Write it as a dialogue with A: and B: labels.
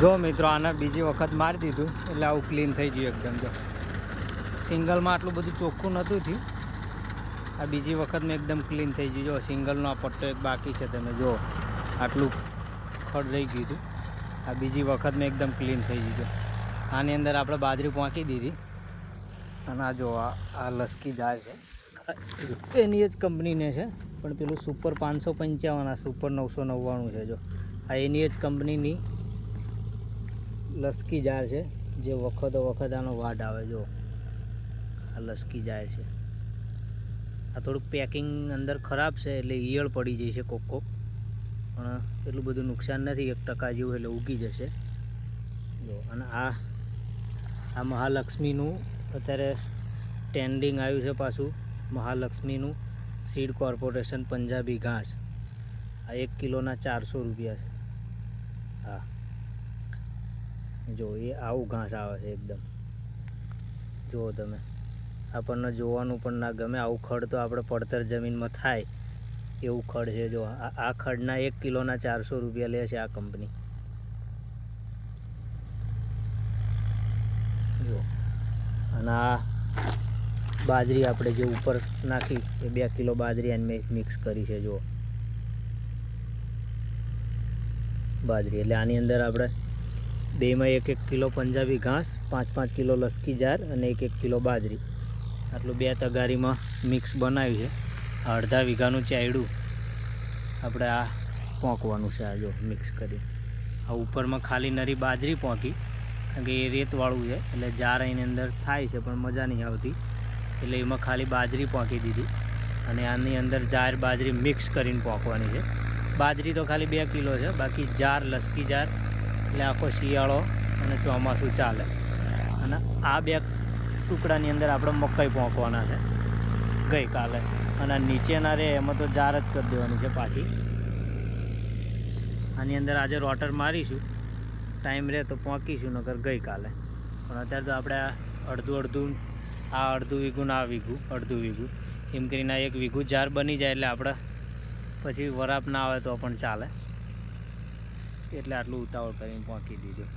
A: જો મિત્રો, આને બીજી વખત મારી દીધું, એટલે આવું ક્લીન થઈ ગયું એકદમ જો. સિંગલમાં આટલું બધું ચોખ્ખું નહોતું થયું. આ બીજી વખત મેં એકદમ ક્લીન થઈ ગયું. જો, સિંગલનો આ પટ્ટો એક બાકી છે, તમે જો, આટલું ખડ રહી ગયું હતું. આ બીજી વખત મેં એકદમ ક્લીન થઈ ગયું આની અંદર આપણે બાજરી પહોંચી દીધી. અને આ જો, આ લસકી જાય છે. એની જ કંપનીને છે, પણ પેલું સુપર પાંચસો પંચાવન, આ સુપર નવસો નવ્વાણું છે, જો. આ એની જ કંપનીની લસકી જાર છે, જે વખતો વખત આનો વાડ આવે, જો. આ લસકી જાર છે. આ થોડુંક પેકિંગ અંદર ખરાબ છે, એટલે ઈયળ પડી જાય છે કોક કોક. પણ એટલું બધું નુકસાન નથી, એક ટકા જેવું, એટલે ઉગી જશે. જો, અને આ આ મહાલક્ષ્મીનું અત્યારે ટ્રેન્ડિંગ આવ્યું છે પાછું, મહાલક્ષ્મીનું સીડ કોર્પોરેશન પંજાબી ઘાસ. આ એક કિલોના ચારસો રૂપિયા છે. હા. જો, એ આવું ઘાસ આવે છે એકદમ. જુઓ તમે. આપણને જોવાનું પણ ના ગમે. આવું ખડ તો આપણે પડતર જમીનમાં થાય. એવું ખડ છે. જો, આ ખડના એક કિલોના ચારસો રૂપિયા લે છે આ કંપની. જો અને આ બાજરી આપણે જે ઉપર નાખી, એ બે કિલો બાજરી અને મિક્સ કરી છે. જો બાજરી. એટલે આની અંદર આપણે બેમાં એક એક કિલો પંજાબી ઘાસ, પાંચ પાંચ કિલો લસકી જાર અને એક એક કિલો બાજરી. આટલું બે તગારીમાં મિક્સ બનાવ્યું છે. અડધા વીઘાનું ચાયડું આપણે આ પોંકવાનું છે આ જો મિક્સ કરી. આ ઉપરમાં ખાલી નરી બાજરી પોંકી, કારણ કે એ રેતવાળું છે, એટલે જાર એની અંદર થાય છે, પણ મજા નહીં આવતી. એટલે એમાં ખાલી બાજરી પોંકી દીધી અને આની અંદર જાર બાજરી મિક્સ કરીને પોંકવાની છે. બાજરી તો ખાલી બે કિલો છે, બાકી જાર, લસકી જાર એટલે આખો શિયાળો અને ચોમાસું ચાલે. અને આ બે ટુકડાની અંદર આપણે મકાઈ પહોંકવાના છે. ગઈકાલે. અને નીચેના રે એમાં તો જાર જ કરી દેવાની છે પાછી. આની અંદર આજે રોટર મારીશું. ટાઈમ રહે તો પહોંચીશું નગર ગઈકાલે. પણ અત્યારે તો આપણે અડધું અડધું, આ અડધું વીઘું ના વીઘું, અડધું વીઘું. એમ કરીને એક વીઘું જાર બની જાય એટલે આપણે પછી વરાપ ના આવે તો પણ ચાલે. એટલે આટલું ઉતાવળ કરીને પહોંચી દીધું.